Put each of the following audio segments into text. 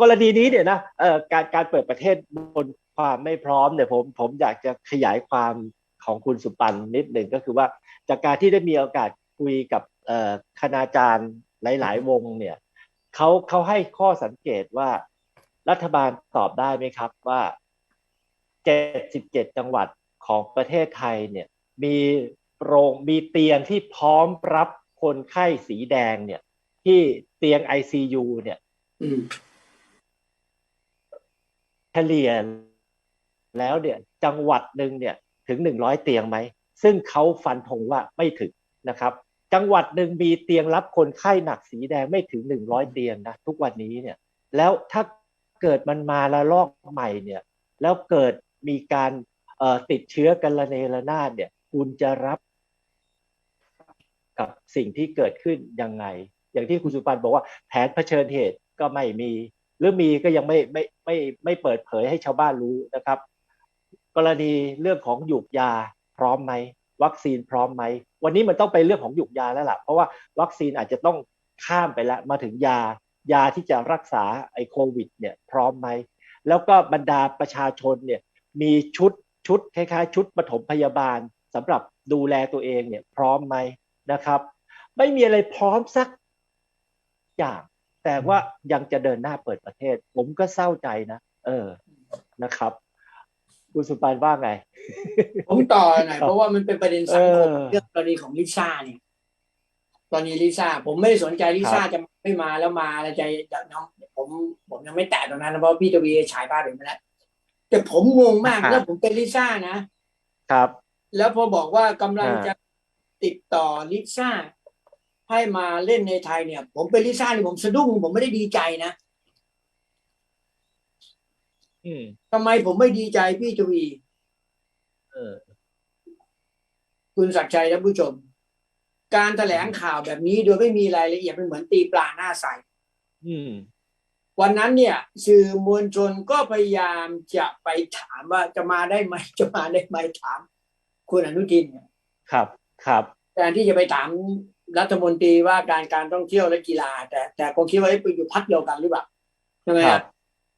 กรณีนี้เนี่ยนะการการเปิดประเทศบนความไม่พร้อมเนี่ยผมผมอยากจะขยายความของคุณสุปันนิดหนึ่งก็คือว่าจากการที่ได้มีโอกาสคุยกับคณาจารย์หลาย ๆ วงเนี่ยเขาเขาให้ข้อสังเกตว่ารัฐบาลตอบได้ไหมครับว่า77จังหวัดของประเทศไทยเนี่ยมีโรงมีเตียงที่พร้อมรับคนไข้สีแดงเนี่ยที่เตียง ICU เนี่ย เฉลี่ยแล้วเนี่ย จังหวัดหนึ่งเนี่ย ถึงหนึ่งร้อยเตียงไหม ซึ่งเขาฟันธงว่าไม่ถึงนะครับ จังหวัดหนึ่งมีเตียงรับคนไข้หนักสีแดงไม่ถึงหนึ่งร้อยเตียงนะทุกวันนี้เนี่ย แล้วถ้าเกิดมันมาละลอกใหม่เนี่ย แล้วเกิดมีการติดเชื้อกันระเนระนาดเนี่ย คุณจะรับกับสิ่งที่เกิดขึ้นยังไง อย่างที่คุณสุปันบอกว่าแผนเผชิญเหตุ ก็ไม่มี หรือมีก็ยังไม่ไม่ไม่ไม่เปิดเผยให้ชาวบ้านรู้นะครับ กรณีเรื่องของหยุกยาพร้อมไหมวัคซีนพร้อมไหมวันนี้มันต้องไปเรื่องของหยุกยาแล้วล่ะ เพราะว่าวัคซีนอาจจะต้องข้ามไปแล้วมาถึงยายาที่จะรักษาไอ้โควิดเนี่ยพร้อมไหมแล้วก็บรรดาประชาชนเนี่ยมีชุดชุดคล้ายๆชุดปฐมพยาบาลสำหรับดูแลตัวเองเนี่ยพร้อมไหมนะครับ ไม่มีอะไรพร้อมสักอย่าง แต่ว่ายังจะเดินหน้าเปิดประเทศ ผมก็เศร้าใจนะเออนะครับคุณสุปานว่าไง ผมต่อหน่อยเพราะว่ามันเป็นประเด็นสังคมเออเรื่องกรณีของลิซ่าเนี่ยตอนนี้ลิซ่าผมไม่ได้สนใจลิซ่าครับจะไม่มาแล้วมาแล้วใจน้องผมผมยังไม่แตะตรงนั้นนะเพราะพี่ตวีฉายภาพเห็นไปแล้วแต่ผมงงมากแล้วผมเป็นลิซ่านะครับ แล้วพอบอกว่ากำลังอ่าจะติดต่อลิซ่า ให้มาเล่นในไทยเนี่ย ผมเป็นลิซ่านี่ผมสะดุ้งผมไม่ได้ดีใจนะอืมทำไมผมไม่ดีใจพี่ทวีเออคุณศักดิ์ชัยท่านผู้ชม การแถลงข่าวแบบนี้โดยไม่มีรายละเอียดมันเหมือนตีปลาหน้าใสอืมวันนั้นเนี่ย สื่อมวลชนก็พยายามจะไปถามว่าจะมาได้ไหมจะมาได้ไหมถาม คุณอนุทินเนี่ยครับ ครับแทนที่จะไปถาม รัฐมนตรีว่าการการท่องเที่ยวและกีฬา แต่แต่คงคิดว่าเอ๊ะไปอยู่พักเดียวกันหรือเปล่าใช่ไหมคครัรับบ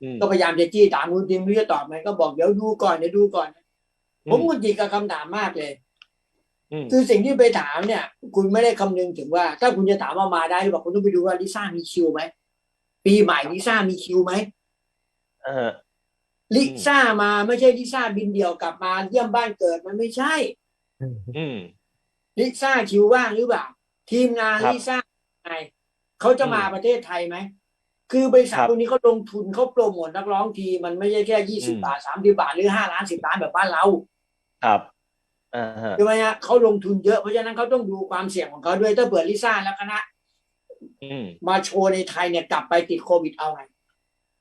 อืมก็พยายามจะจี้ถามคุณทิมไม่รู้จะตอบไหมก็บอกเดี๋ยวดูก่อนเดี๋ยวดูก่อน ผมหงุดหงิดกับคำถามมากเลยอืมคือสิ่งที่ไปถามเนี่ย คุณไม่ได้คำนึงถึงว่า ถ้าคุณจะถามว่ามาได้หรือเปล่าคุณต้องไปดูว่าลิซ่ามีคิวไหมปีใหม่ลิซ่ามีคิวไหมเออลิซ่ามาไม่ใช่ลิซ่าบินเดี่ยวกลับมาเยี่ยมบ้านเกิดมันไม่ใช่อืมลิซ่าคิวว่างหรือเปล่า ทีมงานครับ ลิซ่าไงเขาจะมาอืมประเทศไทยไหม คือบริษัทครับพวกนี้เขาลงทุนเขาโปรโมทนักร้องทีมันไม่ใช่แค่ยี่สิอืบม บาทสามสิบาทหรือห้าล้านสิบล้านแบบบ้านเราครับอ่าฮะใช่ไหมฮะเขาลงทุนเยอะเพราะฉะนั้นเขาต้องดูความเสี่ยงของเขาด้วยถ้าเปิดลิซ่าแล้วคณะ อืม มาโชว์ในไทยเนี่ยกลับไปติดโควิดเอาไง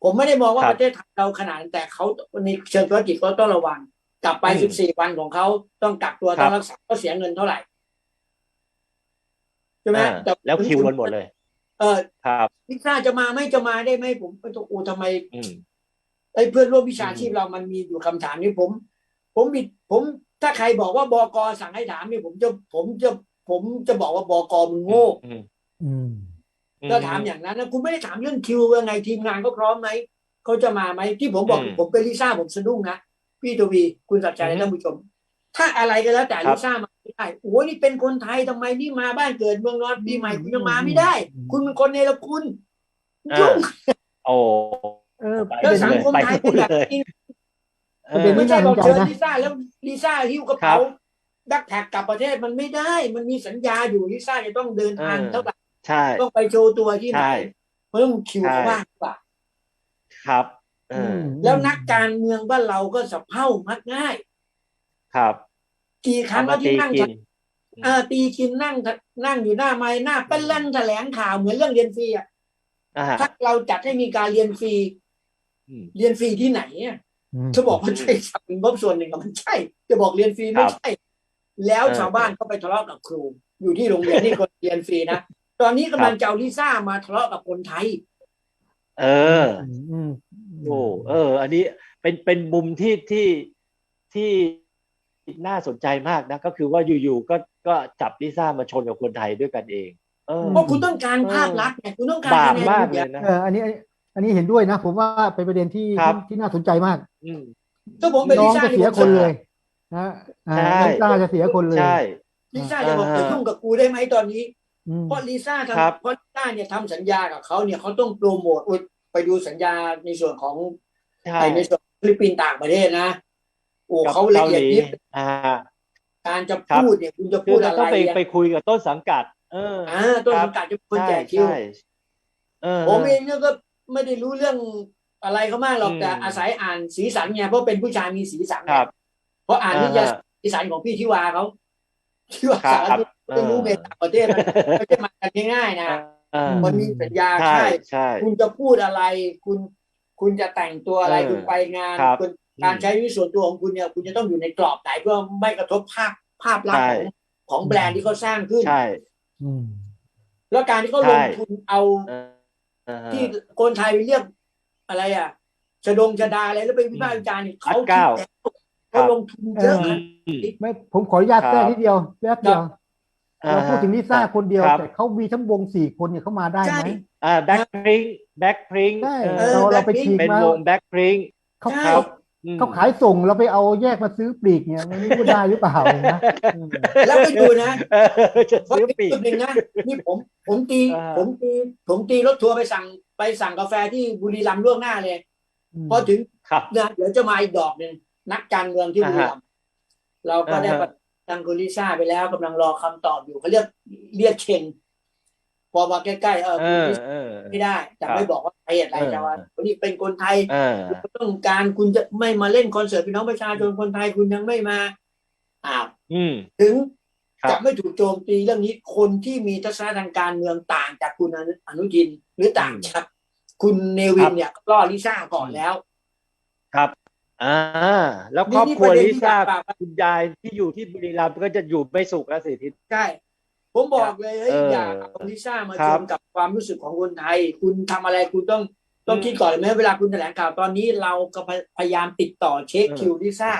ผมไม่ได้มองว่าครับประเทศไทยเราขนาดนั้นแต่เขาในเชิงธุรกิจเขาต้องระวัง กลับไป อืม14 วันของเขาต้องกักตัวครับ ต้องรักษาก็เสียเงินเท่าไหร่ ใช่ไหมอ่าแต่แล้วคิวกันหมดเลย เออครับลิซ่าจะมาไหม่จะมาได้ไหมผมก็ต้องโอ้ทำไมอืมไอ้เพื่อนร่วมวิชาอืมชีพเรามันมีอยู่คำถามนี้ผม ผมมีผม ถ้าใครบอกว่าบกสั่งให้ถามเนี่ยผมจะผมจะผมจะบอกว่าบกมึงโง่อืมอืมถ้าถามอย่างนั้นนะคุณไม่ได้ถามเรื่องคิวว่าไงทีมงานเขาพร้อมไหมเขาจะมาไหมที่ผมบอกอืมผมเป็นลิซ่าผมสะดุ้งนะพี่ทวีคุณสัจชัยอืมและท่านผู้ชม ถ้าอะไรก็แล้วแต่ครับลิซ่ามาไม่ได้โอ้ยนี่เป็นคนไทยทำไมนี่มาบ้านเกิดเมืองนอนปีใหม่คุณยังมาไม่ได้ คุณเป็นคนเนรคุณอ่ายุ่ยุ่งโอ้เออไปแล้วเลยสังคมไทยเป็นแบบนี้เออเป็นไม่ใช่บอกเชิญน่าสนใจนะลิซ่าแล้วลิซ่าหิ้วกระครัเป๋าบดักแท็กกลับประเทศมันไม่ได้ มันมีสัญญาอยู่ลิซ่าจะต้องเดินทางเออเท่าไหร่ใช่ต้องไปโชว์ตัวที่ไหนใช่เพิ่มคิวใช่เขาว่างกว่าครับเออแล้วนักการเมืองบ้านเราก็สะเพร่ามักง่าย ครับ กี่ครั้งเอาแล้มาวตีที่นั่งกินเอ่าตีกินนั่งนั่งอยู่หน้าไม้หน้าเป็นเล่นแถลงข่าวเหมือนเรื่องเรียนฟรีอะอ่าถ้าเราจัดให้มีการเรียนฟรีอืมเรียนฟรีที่ไหนอะมจะบอกว่าใช่สับเป็นงบส่วนหนึ่งอะมันใช่ จะบอกเรียนฟรีไม่ครับใช่ แล้วเออชาวบ้านก็ไปทะเลาะกับครู อยู่ที่โรงเรียนนี่คนเรียนฟรีนะตอนนี้กำลังจะเอาลิซ่ามาทะเลาะกับคนไทย เอออืมโอ้เออ อันนี้เป็นเป็นมุมที่ที่ที่ น่าสนใจมากนะ ก็คือว่าอยู่ๆก็ก็จับลิซ่ามาชนกับคนไทยด้วยกันเองเอออเพราะคุณต้องการภาพลักษณ์ไงคุณต้องการบาปคะแนนมากเสีเลยยงนะเอออันนี้อันนี้เห็นด้วยนะ ผมว่าเป็นประเด็นที่ครับที่น่าสนใจมากอืมถ้าผมเป็นน้ลิองซ่าจะเสียคนเลยนะอ่าใช่ลิซ่าจะเสียคนเลยใช่ลิซ่าจะบอกอ่าจะยุ่งกับกูได้ไหมตอนนี้อืมเพราะลิซ่าครับทำเพราะลิซ่าเนี่ยทำสัญญากับเขาเนี่ยเขาต้องโปรโมทอุ๊ยไปดูสัญญาในส่วนของใช่ไอ้ในส่วนของฟิลิปปินส์ต่างประเทศนะ โอ้กับเขาละเกาเอีหยดลียิบอ่า การจะครับ พูดเนี่ยคุณจะคืพูอดเราอะไรต้องไปอะไปคุยกับต้นสังกัด เออ อ่าต้นครับสังกัดจะเป็นคนใช่แจกคิวใช่เออ ผมเองเนี่ยก็ไม่ได้รู้เรื่องอะไรเขามากหรอกอืม แต่อาศัยอ่านสีสันไงเพราะเป็นผู้ชายมีสีสันคไงรับ เพราะอ่านนิยายอ่า สีสันของพี่ทิวาเขาทิวาครับสารทิศไม่ได้รู้ไงต่างประเทศมันไม่ใช่มากันง่ายๆนะเออมันมีสัญญาใช่ค่ายใช่ คุณจะพูดอะไร คุณคุณจะแต่งตัวอะไรเออคุณไปงานครับ คุณ การใช้ชีวิตส่วนตัวของคุณเนี่ยคุณจะต้องอยู่ในกรอบไหนเพื่อไม่กระทบภาพภาพลักษณ์ของของแบรนด์ที่เขาสร้างขึ้นใช่อืมแล้วการที่เขาใช่ลงทุนเอาเออเออที่คนไทยไปเรียกอะไรอะชะดงชะดาอะไรแล้วไปวิพากษ์วิจารณ์เนี่ยเขาเก้าคิดแล้วเขาลงทุนเยอะเออนะอืมไม่ผมขออนุญาตครับแทรกนิดเดียวแป๊บเดียวเราพูดถึงลิซ่าคนเดียวครับแต่เขามีทั้งวงสี่คนเนี่ยเขามาได้ใช่ไหมอ่าแบ็คพริงแบ็คพริงใช่เออเราเราไป Blackpink ฉีกเป็นมาวงแบ็คพริงเขาใช่ เขาอืมเขาขายส่งเราไปเอาแยกมาซื้อปลีกเนี่ยมันไม่พูดได้หรือเปล่านะอืมแล้วไปดูนะเออจะเพราะซื้ออีกปีกจุดหนึ่งนะนี่ผม ผมตีอ่าผมตีผมตีรถทัวร์ไปสั่งไปสั่งกาแฟที่บุรีรัมย์ล่วงหน้าเลยอืมพอถึงครับนะเดี๋ยวจะมาอีกดอกหนึ่งนักการเมืองที่บุรีรัมย์เราก็ได้อ่าฮะประทางคุณลิซ่าไปแล้วกำลังรอคำตอบอยู่เขาเรียกเรียกเข่งพอมาใกล้ๆเออเอคุณอลิซ่าเออไม่ได้ แต่ครับไม่บอกว่าใคร อะไรเออแต่ว่าคนนี้เป็นคนไทยเออคุณต้องการคุณจะไม่มาเล่นคอนเสิร์ตพี่น้องประชาชนคนไทยคุณยังไม่มาอ้าวอืมถึงครับจะไม่ถูกโจมตีเรื่องนี้คนที่มีทัศนะทางการเมืองต่างจากคุณอนุทิน หรือต่างจากคุณเนวินเนี่ยก็ลิซ่าก่อนแล้ว ครับอ่าแล้วนี่ครอบนี่ครัวประเด็นลิที่ซ่าอยากฝากคุณยายที่อยู่ที่บุรีรัมย์ก็จะอยู่ไม่สุขแล้วสิทีใช่ ผมบอกเลยเฮ้ยเออออย่าเอาลิซ่ามาครัชบนกับความรู้สึกของคนไทย คุณทำอะไรคุณต้องต้องคิดก่อนเลยไหมเวลาคุณแถลงข่าวตอนนี้เราก็พยายามติดต่อเช็คเออคิวลิซ่า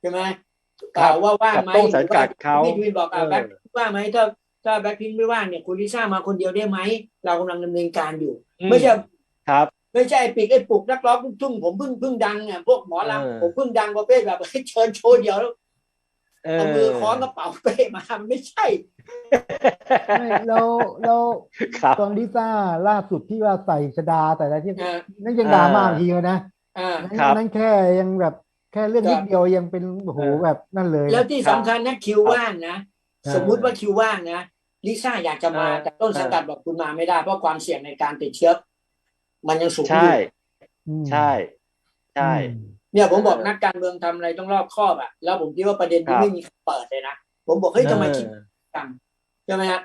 ใช่ไหมครับข่าวว่าว่างไหมกับต้นสังกัดเขาพี่วินบอกอะเออแบ็คพิงค์ว่างไหมถ้าถ้าแบ็คพิงค์ไม่ว่างเนี่ยคุณลิซ่ามาคนเดียวได้ไหมเรากำลังดำเนินการอยู่อืไม่ใช่ครับ ไม่ใช่ไอ้ปีกไอ้ปลุกนักร้องลูกทุ่งผมเพิ่งเพิ่งดังอะพวกหมอเออลำผมเพิ่งดังประเภทแบบเฮ้ยเชิญโชว์เดียวแล้ว เอเอามือคล้องกระเป๋าเป้มามันไม่ใช่ไม่เราเราครับตอนลิซ่าล่าสุดที่ว่าใส่ชดาแต่ละที่อ่านั่นยังดราม่าทีเลยนะอ่านั่นครับนั่นแค่ยังแบบแค่เรื่องนิดเดียวยังเป็นโอ้โหเออแบบนั่นเลย แล้วที่สำคัญนะคิวว่างนะครับสมมุติว่าคิวว่างนะลิซ่าอยากจะมาเออแต่ต้นสังกัดบอกคุณมาไม่ได้ เพราะความเสี่ยงในการติดเชื้อมันยังสูงอใช่ยู่อืมใช่ ใช่อืม เนี่ยผมบอกเออนักการเมืองทำอะไรต้องรอบคอบอะแล้วผมคิดว่าประเด็นครัที่บไม่มีใครเปิดเลยนะผมบอกเฮ้ยทำไมคิดเออกันใช่ไหมฮะ